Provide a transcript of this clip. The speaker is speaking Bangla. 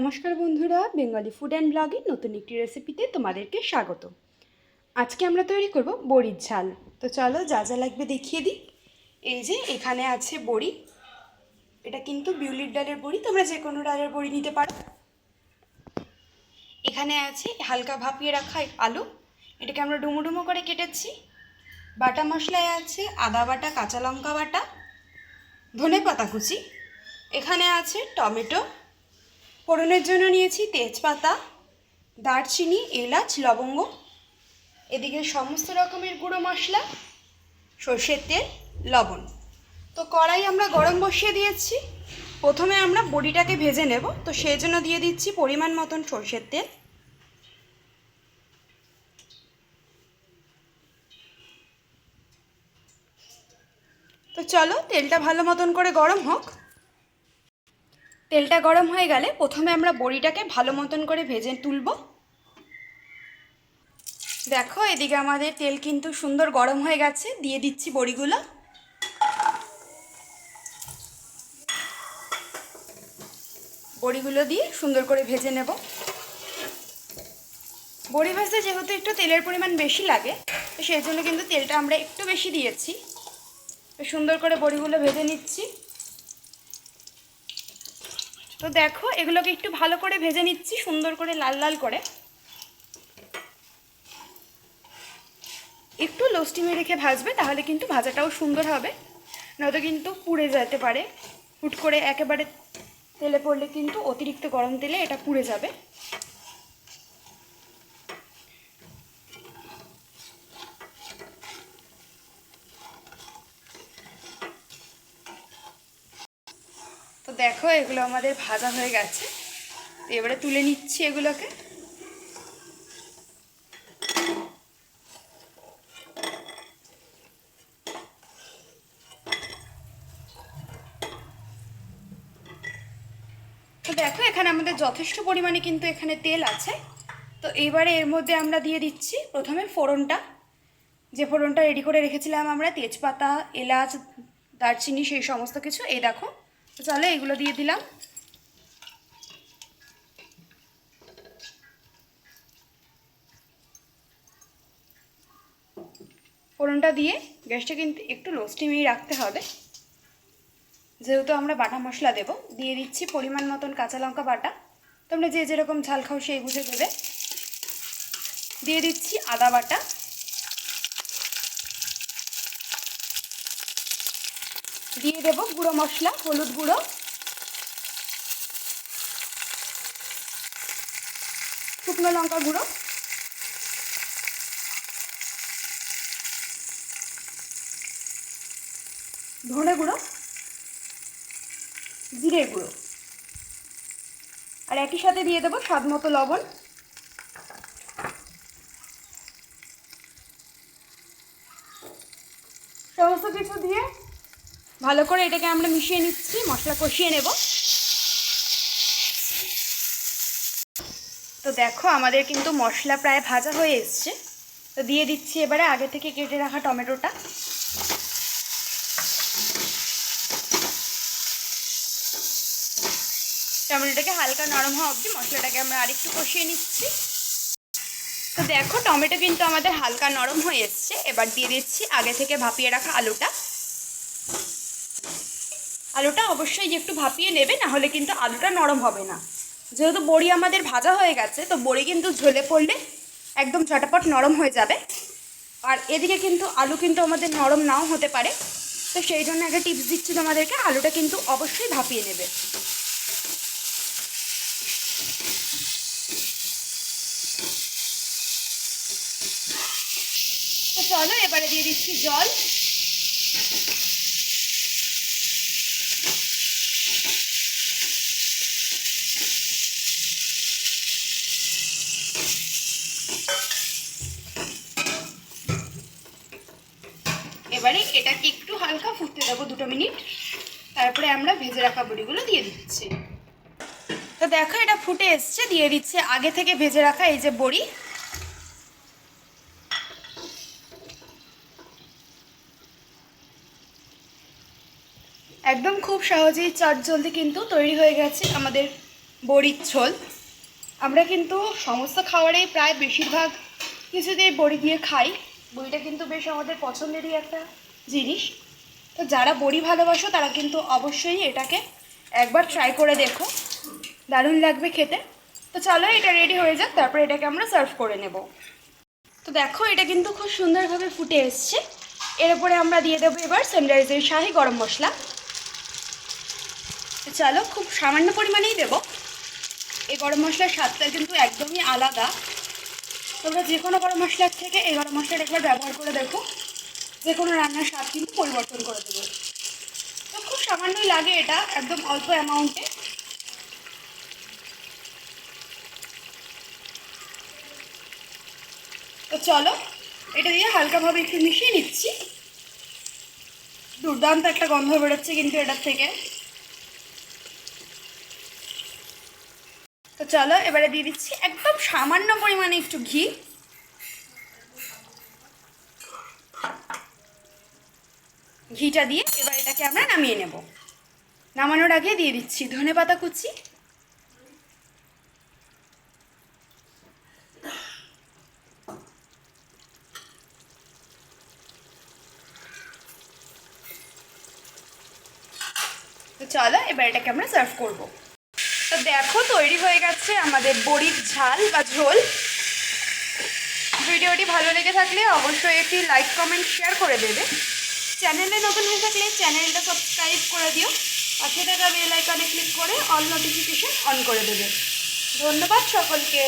নমস্কার বন্ধুরা, বেঙ্গলি ফুড অ্যান্ড ব্লগের নতুন একটি রেসিপিতে তোমাদেরকে স্বাগত। আজকে আমরা তৈরি করব বড়ির ঝাল। তো চলো যা যা লাগবে দেখিয়ে দিই। এই যে এখানে আছে বড়ি। এটা কিন্তু বিউলির ডালের বড়ি, তোমরা যে কোনো ডালের বড়ি নিতে পারো। এখানে আছে হালকা ভাপিয়ে রাখা আলু। এটাকে আমরা ডুমো ডুমো করে কেটেছি। বাটা মশলায় আছে আদা বাটা, কাঁচা লঙ্কা বাটা ধনে পাতা কুচি। এখানে আছে টমেটো ফোড়নের জন্য নিয়েছি তেজপাতা, দারচিনি, এলাচ, লবঙ্গ। এদিকে সমস্ত রকমের গুঁড়ো মশলা, সর্ষের তেল, লবণ। তো কড়াই আমরা গরম বসিয়ে দিয়েছি। প্রথমে আমরা বড়িটাকে ভেজে নেব। তো সেই জন্য দিয়ে দিচ্ছি পরিমাণ মতন সর্ষের তেল। তো চলো তেলটা ভালো মতন করে গরম হোক। তেলটা গরম হয়ে গেলে প্রথমে আমরা বড়িটাকে ভালো মতন করে ভেজে তুলব। দেখো, এদিকে আমাদের তেল কিন্তু সুন্দর গরম হয়ে গেছে। দিয়ে দিচ্ছি বড়িগুলো। বড়িগুলো দিয়ে সুন্দর করে ভেজে নেব। বড়ি ভাজতে যেহেতু একটু তেলের পরিমাণ বেশি লাগে, তো সেই জন্য কিন্তু তেলটা আমরা একটু বেশি দিয়েছি। সুন্দর করে বড়িগুলো ভেজে নিচ্ছি। তো দেখো, এগুলোকে একটু ভালো করে ভেজে নিচ্ছি, সুন্দর করে লাল লাল করে। একটু লো স্টিমে রেখে ভাজবে, তাহলে কিন্তু ভাজাটাও সুন্দর হবে। নয়তো কিন্তু পুড়ে যেতে পারে। হুট করে একেবারে তেলে পড়লে কিন্তু অতিরিক্ত গরম তেলে এটা পুড়ে যাবে। দেখো, এগুলো আমাদের ভাজা হয়ে গেছে। এবারে তুলে নিচ্ছি এগুলোকে। তো দেখো, এখানে আমাদের যথেষ্ট পরিমাণে কিন্তু এখানে তেল আছে। তো এইবারে এর মধ্যে আমরা দিয়ে দিচ্ছি প্রথমে ফোড়নটা। যে ফোড়নটা রেডি করে রেখেছিলাম আমরা, তেজপাতা, এলাচ, দারচিনি, সেই সমস্ত কিছু। এই দেখো চলো, এগুলো দিয়ে দিলাম। ফোড়নটা দিয়ে গ্যাসটা কিন্তু একটু লো স্টিমেই রাখতে হবে। যেহেতু আমরা বাটা মশলা দেব, দিয়ে দিচ্ছি পরিমাণ মতন কাঁচা লঙ্কা বাটা। তোমরা যে যেরকম ঝাল খাও সেই বুঝে দেবে। দিয়ে দিচ্ছি আদা বাটা। দিয়ে দেব গুঁড়ো মশলা, হলুদ গুঁড়ো। শুকনো লঙ্কা গুঁড়ো। ধনে গুঁড়ো। জিরে গুঁড়ো। আর একই সাথে দিয়ে দেবো স্বাদ মতো লবণ। সমস্ত কিছু দিয়ে ভালো করে এটাকে আমরা মিশিয়ে নিচ্ছি, মশলা কষিয়ে নেব। তো দেখো, আমাদের কিন্তু মশলা প্রায় ভাজা হয়ে এসছে। তো দিয়ে দিচ্ছি এবারে আগে থেকে কেটে রাখা টমেটোটা। টমেটোটাকে হালকা নরম হওয়া অবধি মশলাটাকে আমরা আরেকটু কষিয়ে নিচ্ছি। তো দেখো, টমেটো কিন্তু আমাদের হালকা নরম হয়ে এসছে। এবার দিয়ে দিচ্ছি আগে থেকে ভাপিয়ে রাখা আলুটা। আলুটা অবশ্যই একটু ভাপিয়ে নেবে না হলে কিন্তু আলুটা নরম হবে না। যেহেতু বড়ি আমাদের ভাজা হয়ে গেছে, তো বড়ি কিন্তু ঝোলে পড়লে একদম ঝটাপট নরম হয়ে যাবে। আর এদিকে কিন্তু আলু কিন্তু আমাদের নরম নাও হতে পারে। তো সেই জন্য একটা টিপস দিচ্ছি তোমাদেরকে, আলুটা কিন্তু অবশ্যই ভাপিয়ে নেবে। তো চলো এবারে দিয়ে দিচ্ছি জল। এটাকে একটু হালকা ফুটতে দেবো দুটো মিনিট। তারপরে আমরা ভেজে রাখা বড়িগুলো দিয়ে দিচ্ছি। তো দেখো এটা ফুটে এসছে, দিয়ে দিচ্ছে আগে থেকে ভেজে রাখা এই যে বড়ি। একদম খুব সহজেই চট জলদি কিন্তু তৈরি হয়ে গেছে আমাদের বড়ির ঝোল। আমরা কিন্তু সমস্ত খাবারেই প্রায় বেশিরভাগ কিছুতেই বড়ি দিয়ে খাই। বড়িটা কিন্তু বেশ আমাদের পছন্দেরই একটা জিনিস। তো যারা বড়ি ভালোবাসো, তারা কিন্তু অবশ্যই এটাকে একবার ট্রাই করে দেখো। দারুণ লাগবে খেতে। তো চলো, এটা রেডি হয়ে যাক, তারপরে এটাকে আমরা সার্ভ করে নেব। তো দেখো, এটা কিন্তু খুব সুন্দরভাবে ফুটে এসছে। এর উপরে আমরা দিয়ে দেবো এবার সানরাইজের শাহি গরম মশলা। চলো, খুব সামান্য পরিমাণেই দেবো। এই গরম মশলার স্বাদটা কিন্তু একদমই আলাদা। তোমরা যে কোনো গরম মশলার থেকে এই গরম মশলাটা একবার ব্যবহার করে দেখো। যে কোনো রান্নার স্বাদ কিন্তু পরিবর্তন করে দেবে। তো খুব সামান্যই লাগে এটা, একদম অল্প অ্যামাউন্টে তো চলো, এটা দিয়ে হালকাভাবে একটু মিশিয়ে নিচ্ছি। দুর্দান্ত একটা গন্ধ বেরোচ্ছে কিন্তু এটার থেকে। তো চলো, এবারে দিয়ে দিচ্ছি একদম সামান্য পরিমাণে একটু ঘি। ঘিটা দিয়ে এবার এটাকে আমরা নামিয়ে নেব। নামানোর আগে দিয়ে দিচ্ছি ধনে পাতা কুচি। চলো এবার এটাকে আমরা সার্ভ করব। তো দেখো তৈরি হয়ে গেছে আমাদের বড়ির ঝাল বা ঝোল। ভিডিওটি ভালো লেগে থাকলে অবশ্যই একটি লাইক কমেন্ট শেয়ার করে দেবে। চ্যানেলে নতুন হয়ে থাকলে চ্যানেলটা সাবস্ক্রাইব করে দিও। পাশে থাকা বেল আইকনে ক্লিক করে অল নোটিফিকেশন অন করে দেবে। ধন্যবাদ সকলকে।